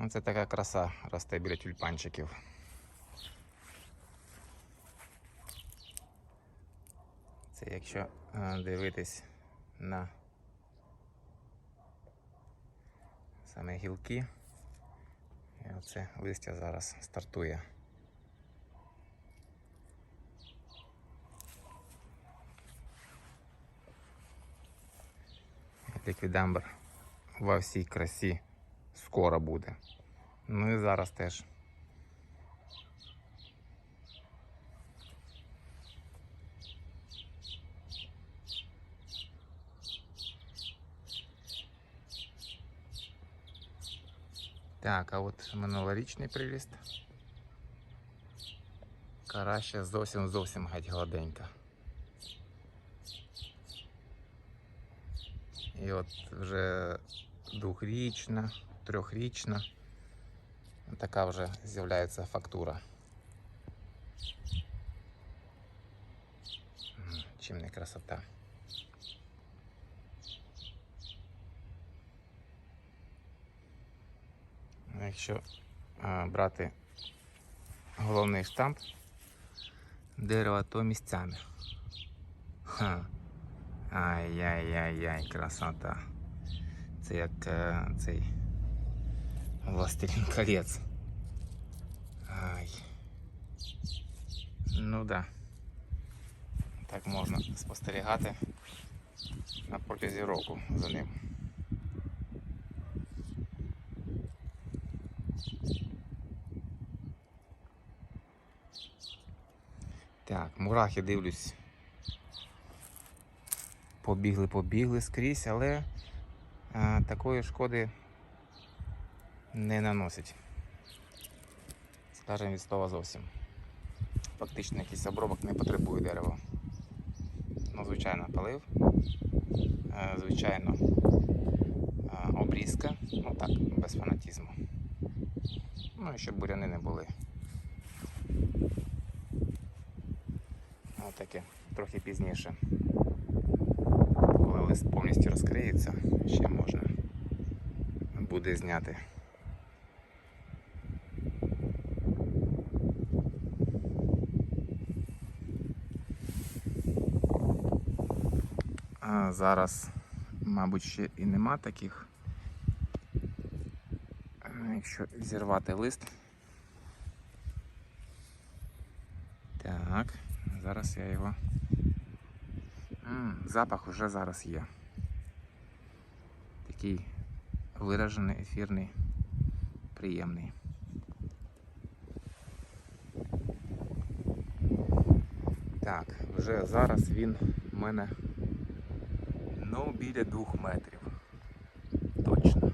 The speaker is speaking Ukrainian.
Оце така краса росте біля тюльпанчиків. Це якщо е, дивитись на саме гілки. І оце листя зараз стартує. Ліквідамбр во всій красі скоро буде. Ну і зараз теж. Так, а от минулорічний приріст. Кара зовсім зовсім геть гладенька. І от вже двохрічна, трьохрічна. Така вже з'являється фактура. Чим не красота. Ну, Якщо брати головний штамп дерева, то місцями. Ай-яй-яй-яй, красота. Це як е, цей Властелин колец. Ай. Ну да. Так можна спостерігати на протязі року за ним. Так, мурахи дивлюсь. Побігли, побігли скрізь, але а, такої шкоди не наносить. Скажемо від слова зовсім. Фактично якийсь обробок не потребує дерева. Ну, звичайно, полив, е, звичайно, е, обрізка, ну так, без фанатізму. Ну і щоб буряни не були. Ось таке, трохи пізніше. Коли лист повністю розкриється, ще можна буде зняти. Зараз, мабуть, ще і нема таких. Якщо зірвати лист. Так, зараз я його. М, запах вже зараз є. Такий виражений, ефірний, приємний. Так, вже зараз він в мене ну біля двох метрів. Точно.